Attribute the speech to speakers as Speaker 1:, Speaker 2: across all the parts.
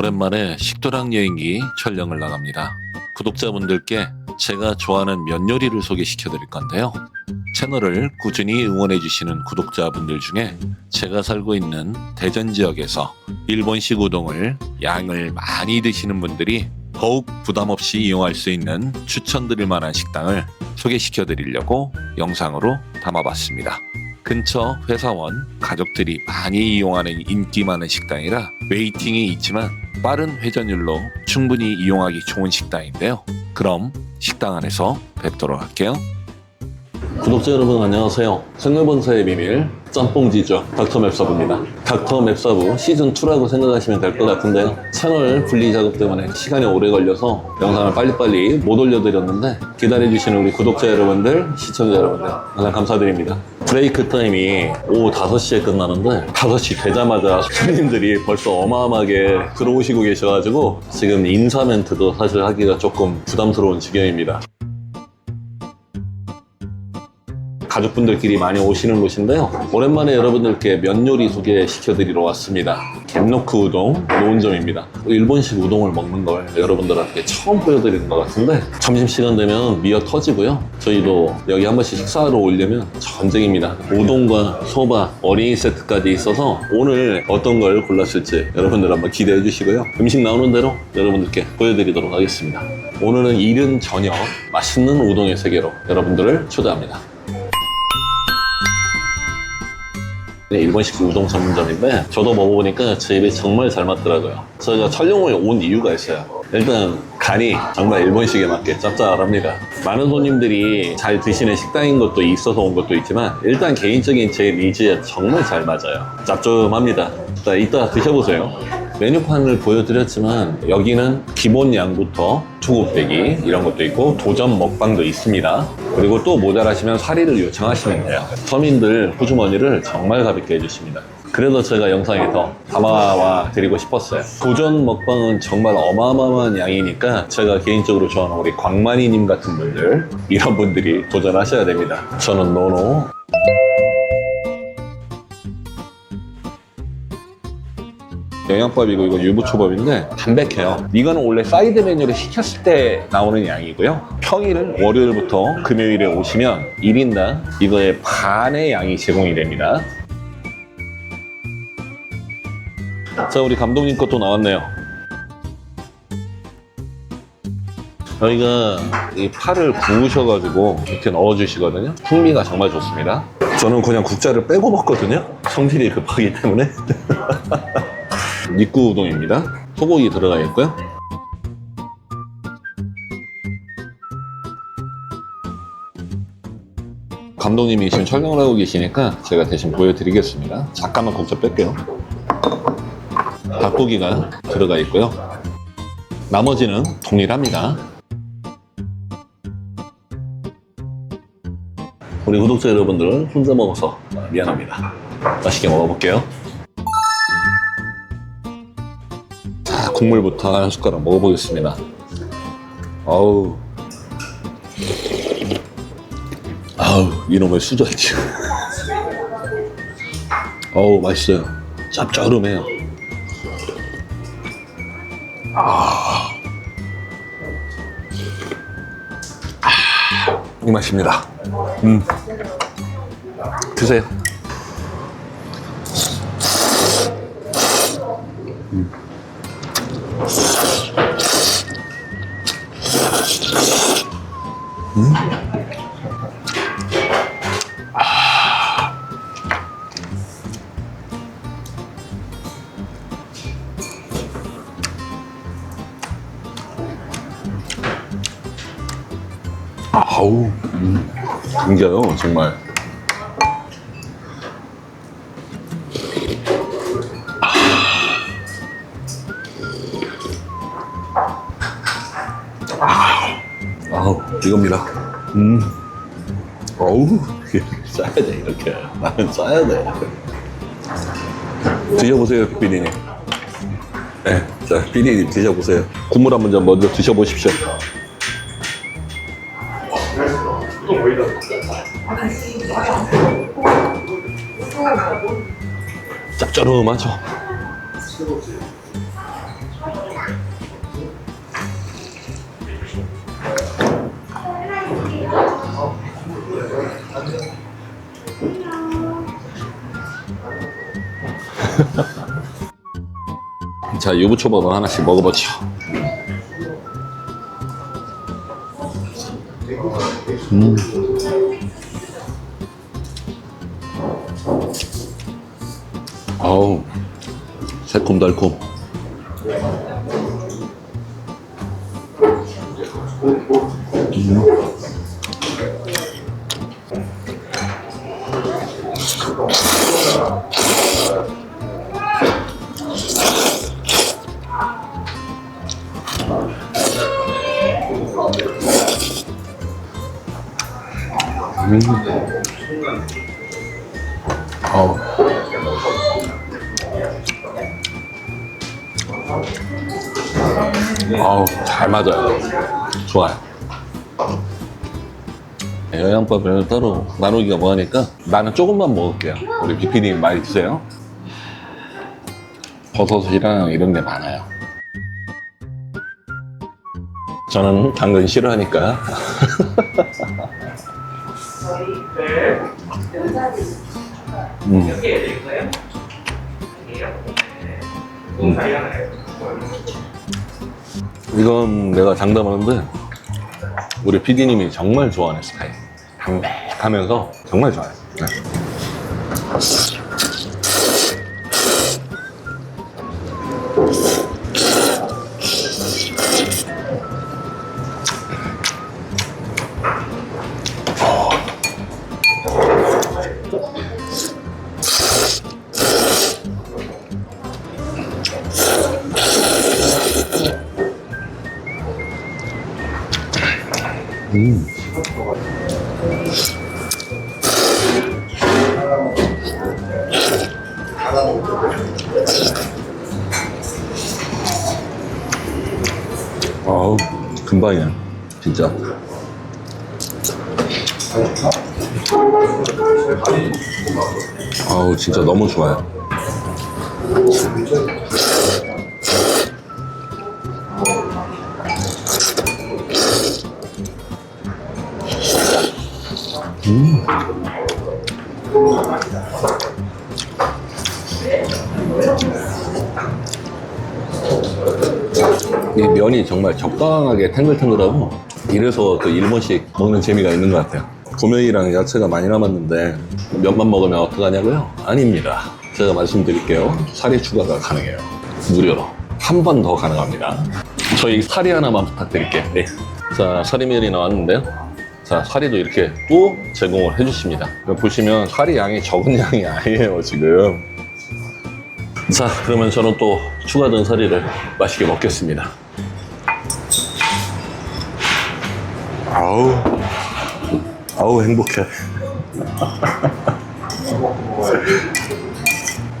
Speaker 1: 오랜만에 식도락 여행기 촬영을 나갑니다. 구독자분들께 제가 좋아하는 면 요리를 소개시켜 드릴 건데요. 채널을 꾸준히 응원해 주시는 구독자분들 중에 제가 살고 있는 대전 지역에서 일본식 우동을 양을 많이 드시는 분들이 더욱 부담 없이 이용할 수 있는 추천드릴 만한 식당을 소개시켜 드리려고 영상으로 담아봤습니다. 근처 회사원, 가족들이 많이 이용하는 인기 많은 식당이라 웨이팅이 있지만 빠른 회전율로 충분히 이용하기 좋은 식당인데요. 그럼 식당 안에서 뵙도록 할게요. 구독자 여러분 안녕하세요. 생활본사의 비밀 짬뽕지죠. 닥터맵서브입니다. 닥터맵서브 시즌2라고 생각하시면 될 것 같은데요. 채널 분리 작업 때문에 시간이 오래 걸려서 영상을 빨리빨리 못 올려드렸는데 기다려주시는 우리 구독자 여러분들, 시청자 여러분들 항상 감사드립니다. 브레이크 타임이 오후 5시에 끝나는데 5시 되자마자 손님들이 벌써 어마어마하게 들어오시고 계셔가지고 지금 인사 멘트도 사실 하기가 조금 부담스러운 지경입니다. 가족분들끼리 많이 오시는 곳인데요. 오랜만에 여러분들께 면 요리 소개시켜드리러 왔습니다. 갯노크 우동 노은점입니다. 일본식 우동을 먹는 걸 여러분들한테 처음 보여드리는 것 같은데 점심시간 되면 미어 터지고요. 저희도 여기 한 번씩 식사하러 오려면 전쟁입니다. 우동과 소바, 어린이 세트까지 있어서 오늘 어떤 걸 골랐을지 여러분들 한번 기대해 주시고요. 음식 나오는 대로 여러분들께 보여드리도록 하겠습니다. 오늘은 이른 저녁 맛있는 우동의 세계로 여러분들을 초대합니다. 일본식 우동 전문점인데 저도 먹어보니까 제 입에 정말 잘 맞더라고요. 저희가 촬영을 온 이유가 있어요. 일단 간이 정말 일본식에 맞게 짭짤합니다. 많은 손님들이 잘 드시는 식당인 것도 있어서 온 것도 있지만 일단 개인적인 제 니즈에 정말 잘 맞아요. 짭조름합니다. 자, 이따 드셔보세요. 메뉴판을 보여드렸지만 여기는 기본 양부터 투곱빼기 이런 것도 있고 도전 먹방도 있습니다. 그리고 또 모자라시면 사리를 요청하시면 돼요. 서민들 호주머니를 정말 가볍게 해주십니다. 그래서 제가 영상에 더 담아와 드리고 싶었어요. 도전 먹방은 정말 어마어마한 양이니까 제가 개인적으로 좋아하는 우리 광만이님 같은 분들 이런 분들이 도전하셔야 됩니다. 저는 노노 영양밥이고 이거 유부초밥인데 담백해요. 이거는 원래 사이드 메뉴를 시켰을 때 나오는 양이고요. 평일은 월요일부터 금요일에 오시면 1인당 이거의 반의 양이 제공이 됩니다. 자, 우리 감독님 것도 나왔네요. 저희가 이 파를 구우셔가지고 이렇게 넣어주시거든요. 풍미가 정말 좋습니다. 저는 그냥 국자를 빼고 먹거든요. 성질이 급하기 때문에. nik구 우동입니다. 소고기 들어가 있고요. 감독님이 지금 촬영을 하고 계시니까 제가 대신 보여드리겠습니다. 잠깐만 국자 뺄게요. 닭고기가 들어가 있고요. 나머지는 동일합니다. 우리 구독자 여러분들 혼자 먹어서 미안합니다. 맛있게 먹어볼게요. 국물부터 한 숟가락 먹어보겠습니다. 아우. 아우, 이놈의 수저지. 어우, 맛있어요. 짭짤름해요. 아. 이 맛입니다. 음. 드세요. 아우, 음, 굉장해요, 정말. 아, 아우, 이겁니다. 음, 어우, 짜야 돼, 이렇게. 나는 짜야 돼. 드셔보세요, 비디님. 네, 자, 비디님 드셔보세요. 국물 한번좀 먼저 드셔보십시오. 짭조름하죠. 자, 유부초밥을 하나씩 먹어보죠. 음. 아우, 새콤달콤. 아우. 아우, 잘 맞아요. 좋아요. 영양밥을 따로 나누기가 뭐하니까 나는 조금만 먹을게요. 우리 비피님 많이 드세요. 버섯이랑 이런 게 많아요. 저는 당근 싫어하니까. 음. 음. 이건 내가 장담하는데 우리 PD님이 정말 좋아하는 스타일. 담백하면서 정말 좋아요. 네. 아우 금방이야 진짜. 아우 진짜 너무 좋아요 이 면이 정말 적당하게 탱글탱글하고 이래서 그 일본식 먹는 재미가 있는 것 같아요. 고명이랑 야채가 많이 남았는데 면만 먹으면 어떡하냐고요? 아닙니다. 제가 말씀드릴게요. 사리 추가가 가능해요. 무료로 한 번 더 가능합니다. 저희 사리 하나만 부탁드릴게요. 네. 자 사리면이 나왔는데요 자 사리도 이렇게 또 제공을 해주십니다. 보시면 사리 양이 적은 양이 아니에요 지금. 자 그러면 저는 또 추가된 사리를 맛있게 먹겠습니다. 아우. 아우 행복해.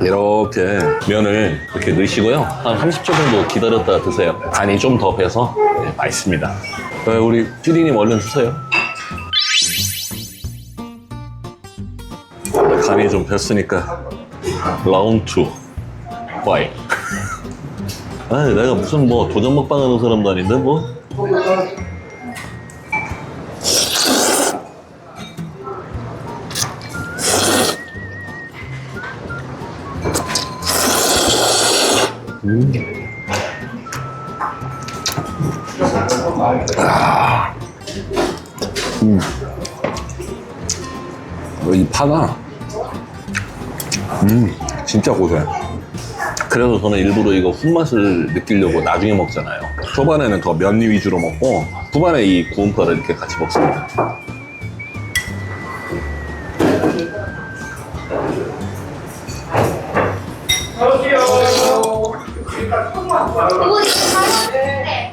Speaker 1: 이렇게 면을 이렇게 넣으시고요. 한 30초 정도 기다렸다 드세요. 간이 좀 더 배서 네, 맛있습니다. 네, 우리 피디님 얼른 드세요 간이 좀 뱄으니까 라운드 2 와이. 아니, 내가 무슨 뭐 도전 먹방 하는 사람도 아닌데, 뭐. 음. 아. 음. 어, 이 파가, 음, 진짜 고소해. 그래서 저는 일부러 이거 훈맛을 느끼려고 나중에 먹잖아요. 초반에는 더 면 위주로 먹고 후반에 이 구운 파를 이렇게 같이 먹습니다.
Speaker 2: 네.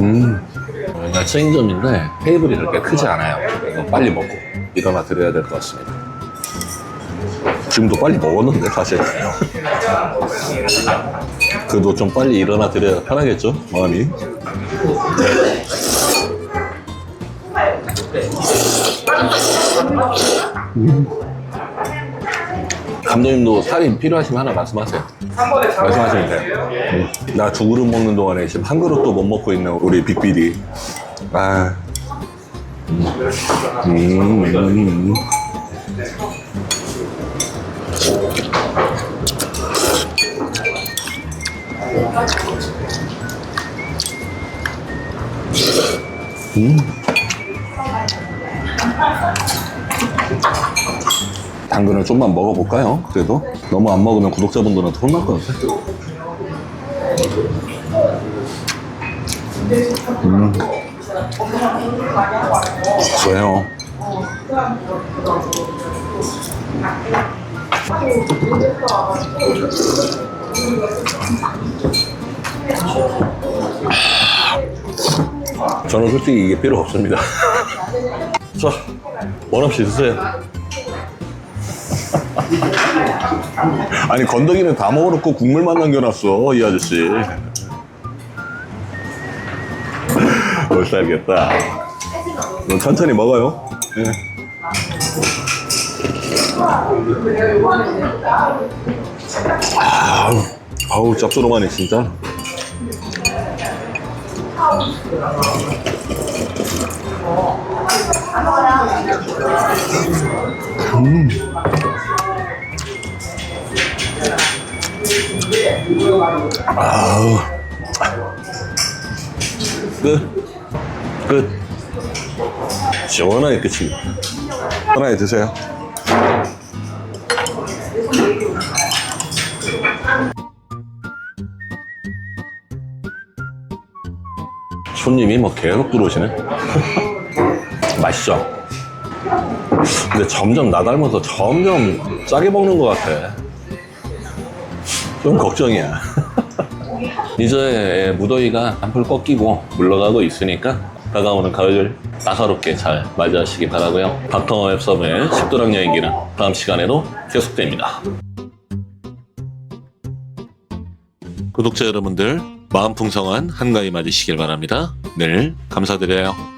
Speaker 1: 음. 여기가 체인점인데 테이블이 그렇게 크지 않아요. 빨리 먹고 일어나 드려야 될 것 같습니다. 지금도 빨리 먹었는데 사실. 그래도 좀 빨리 일어나 드려야 편하겠죠 마음이. 감독님도 살이 필요하시면 하나 말씀하세요. 말씀하시면 돼요. 음. 나두 그릇 먹는 동안에 지금 한 그릇도 못 먹고 있는 우리 빅비디. 아. 음. 음. 당근을 좀만 먹어볼까요? 그래도 너무 안 먹으면 구독자분들한테 혼날 것 같아. 음. 왜요? 저는 솔직히 이게 필요 없습니다. 자, 원없이 드세요. 아니 건더기는 다 먹어놓고 국물만 남겨놨어 이 아저씨 못 살겠다. 너 천천히 먹어요. 예. 아우, 아우 짭조름하네 진짜. 아우. 끝. 끝. 시원하게 끝입니다. 편하게 드세요. 손님이 뭐 계속 들어오시네. 맛있죠? 근데 점점 나 닮아서 점점 짜게 먹는 것 같아. 좀 걱정이야. 이제 무더위가 한풀 꺾이고 물러가고 있으니까 다가오는 가을을 따사롭게 잘 맞이하시기 바라고요. 닥터 앱섬의 식도락 여행기는 다음 시간에도 계속됩니다. 구독자 여러분들 마음 풍성한 한가위 맞으시길 바랍니다. 늘 감사드려요.